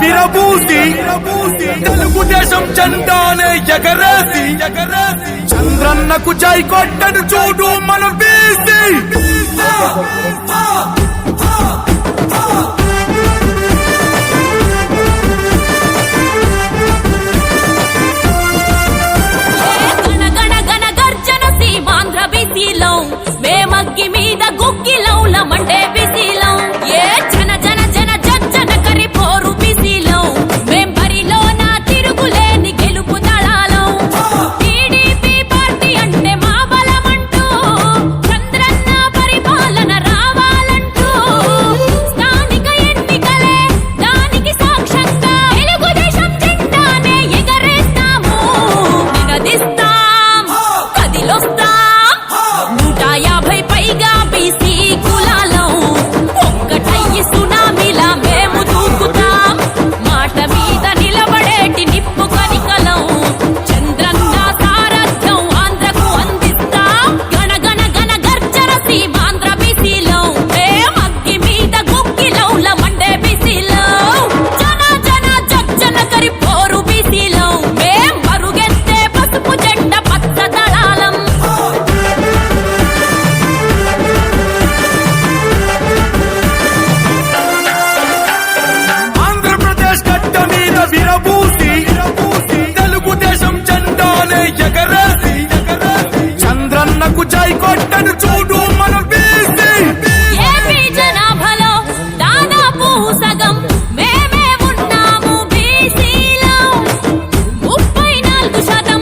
విరబూసి తెలుగు దేశం చందానే ఎగరేసి చంద్రన్నకు చై కొట్టను చూడు మన బీసీ ఎగరేసి చంద్రన్నకు జై కొట్టను చూడు మన బీసీ. మేమే ఉన్నాము బీసీలో. ముప్పై నాలుగు శాతం